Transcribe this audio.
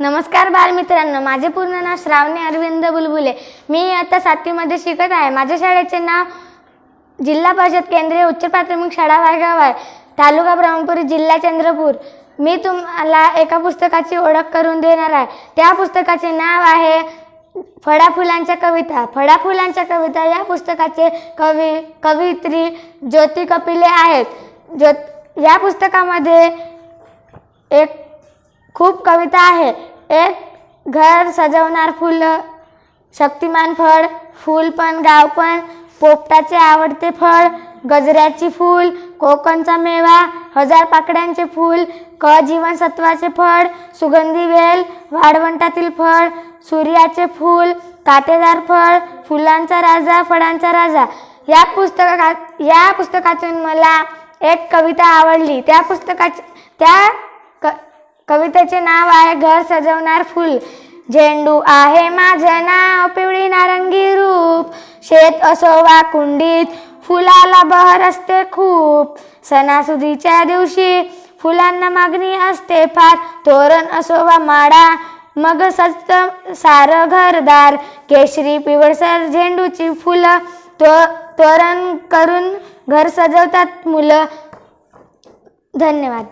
नमस्कार बालमित्रांनो माझे पूर्ण नाव श्रावणी अरविंद बुलबुले. मी आता सातवीमध्ये शिकत आहे. माझ्या शाळेचे नाव जिल्हा परिषद केंद्रीय उच्च प्राथमिक शाळा वायगाव आहे. तालुका ब्रह्मपुरी जिल्हा चंद्रपूर. मी तुम्हाला एका पुस्तकाची ओळख करून देणार आहे. त्या पुस्तकाचे नाव आहे फळा फुलांच्या कविता. फळा फुलांच्या कविता या पुस्तकाचे कवी कवयित्री ज्योती कपिले आहेत. ज्योत या पुस्तकामध्ये एक खूप कविता आहे. एक घर सजवणार फुलं शक्तिमान फळ फूल पण गाव पण पोपटाचे आवडते फळ गजऱ्याची फूल कोकणचा मेवा हजार पाकड्यांचे फूल क जीवनसत्वाचे फळ सुगंधी वेल वाळवंटातील फळ सूर्याचे फूल काटेदार फळ फुलांचा राजा फळांचा राजा. या पुस्तकात या पुस्तकातून मला एक कविता आवडली. त्या पुस्तकाची त्या क कवितेचे नाव आहे घर सजवणार फुल. झेंडू आहे माझं नाव पिवळी नारंगी रूप. शेत असो वा कुंडीत फुलाला बहर असते खूप. सणासुदीच्या दिवशी फुलांना मागणी असते फार. तोरण असो वा माडा मग सजत सारं घरदार. केशरी पिवळसर झेंडूची फुलं तो तोरण करून घर सजवतात मुलं. धन्यवाद.